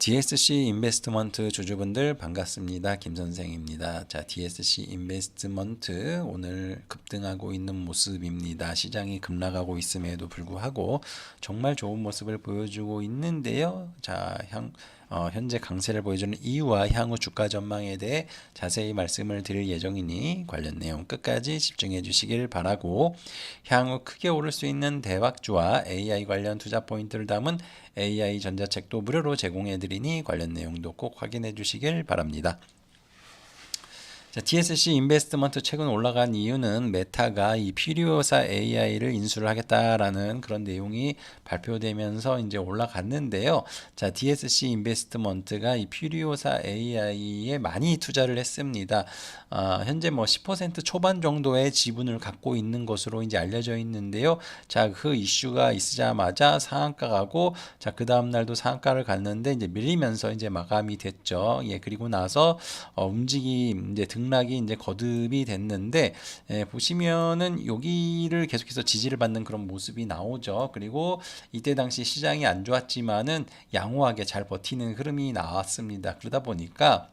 DSC 인베스트먼트 주주분들 반갑습니다. 김 선생입니다. 자, DSC 인베스트먼트 오늘 급등하고 있는 모습입니다. 시장이 급락하고 있음에도 불구하고 정말 좋은 모습을 보여주고 있는데요. 자, 향 어, 현재 강세를 보여주는 이유와 향후 주가 전망에 대해 자세히 말씀을 드릴 예정이니 관련 내용 끝까지 집중해 주시길 바라고 향후 크게 오를 수 있는 대박주와 AI 관련 투자 포인트를 담은 AI 전자책도 무료로 제공해 드리니 관련 내용도 꼭 확인해 주시길 바랍니다. 자, TSC 인베스트먼트 최근 올라간 이유는 메타가 이 퓨리오사 AI를 인수를 하겠다라는 그런 내용이 발표되면서 이제 올라갔는데요. 자, DSC 인베스트먼트가 이 퓨리오사 AI에 많이 투자를 했습니다. 아, 현재 뭐 10% 초반 정도의 지분을 갖고 있는 것으로 이제 알려져 있는데요. 자, 그 이슈가 있으자마자 상한가 가고 자, 그 다음 날도 상한가를 갔는데 이제 밀리면서 이제 마감이 됐죠. 예, 그리고 나서 어, 움직임 이제 등 락이 이제 거듭이 됐는데 예, 보시면은 여기를 계속해서 지지를 받는 그런 모습이 나오죠. 그리고 이때 당시 시장이 안 좋았지만은 양호하게 잘 버티는 흐름이 나왔습니다. 그러다 보니까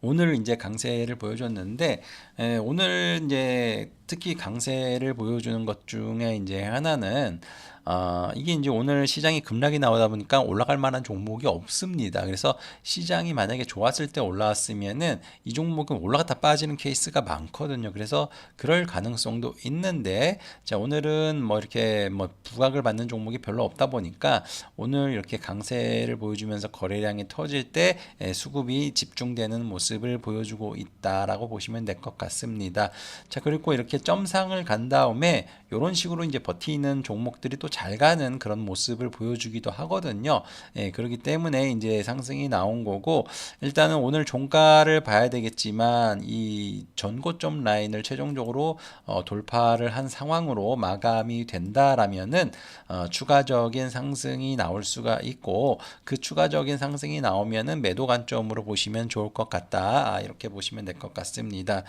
오늘 이제 강세를 보여줬는데 에, 오늘 이제 특히 강세를 보여주는 것 중에 이제 하나는 어, 이게 이제 오늘 시장이 급락이 나오다 보니까 올라갈 만한 종목이 없습니다. 그래서 시장이 만약에 좋았을 때 올라왔으면은 이 종목은 올라갔다 빠지는 케이스가 많거든요. 그래서 그럴 가능성도 있는데 자 오늘은 뭐 이렇게 뭐 부각을 받는 종목이 별로 없다 보니까 오늘 이렇게 강세를 보여주면서 거래량이 터질 때 에, 수급이 집중되는 모습을 보여주고 있다라고 보시면 될 것 같습니다. 자 그리고 이렇게 점상을 간 다음에 이런 식으로 이제 버티는 종목들이 또 잘 가는 그런 모습을 보여주기도 하거든요. 예, 그렇기 때문에 이제 상승이 나온 거고 일단은 오늘 종가를 봐야 되겠지만 이 전고점 라인을 최종적으로 어, 돌파를 한 상황으로 마감이 된다라면은 어, 추가적인 상승이 나올 수가 있고 그 추가적인 상승이 나오면은 매도 관점으로 보시면 좋을 것 같다 아, 이렇게 보시면 될 것 같습니다.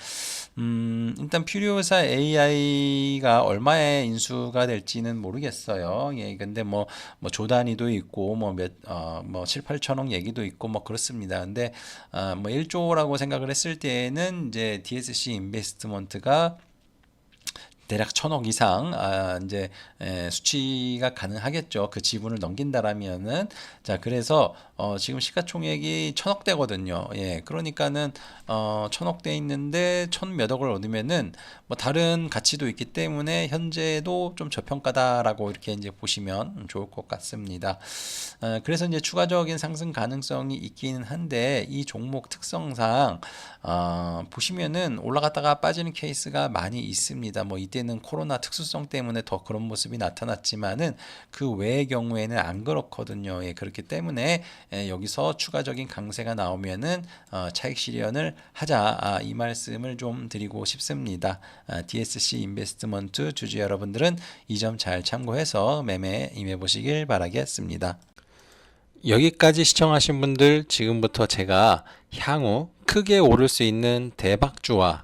음, 일단 퓨리오사 AI가 얼마의 인수가 될지는 모르겠어요. 예, 근데 뭐, 뭐 조단위도 있고 뭐 몇, 어, 뭐 7, 8천억 얘기도 있고 뭐 그렇습니다. 근데 어, 뭐 1조라고 생각을 했을 때에는 이제 DSC 인베스트먼트가 대략 천억 이상 아, 이제 에, 수치가 가능하겠죠. 그 지분을 넘긴다라면은 자 그래서 어, 지금 시가총액이 천억대거든요. 예, 그러니까는 어, 천억대 있는데 천 몇억을 얻으면은 뭐 다른 가치도 있기 때문에 현재도 좀 저평가다라고 이렇게 이제 보시면 좋을 것 같습니다. 어, 그래서 이제 추가적인 상승 가능성이 있기는 한데 이 종목 특성상 어, 보시면은 올라갔다가 빠지는 케이스가 많이 있습니다. 뭐 이때 는 코로나 특수성 때문에 더 그런 모습이 나타났지만은 그 외의 경우에는 안 그렇거든요. 예, 그렇기 때문에 예, 여기서 추가적인 강세가 나오면은 어, 차익 실현을 하자 아, 이 말씀을 좀 드리고 싶습니다. 아, DSC 인베스트먼트 주주 여러분들은 이 점 잘 참고해서 매매 임해 보시길 바라겠습니다. 여기까지 시청하신 분들 지금부터 제가 향후 크게 오를 수 있는 대박주와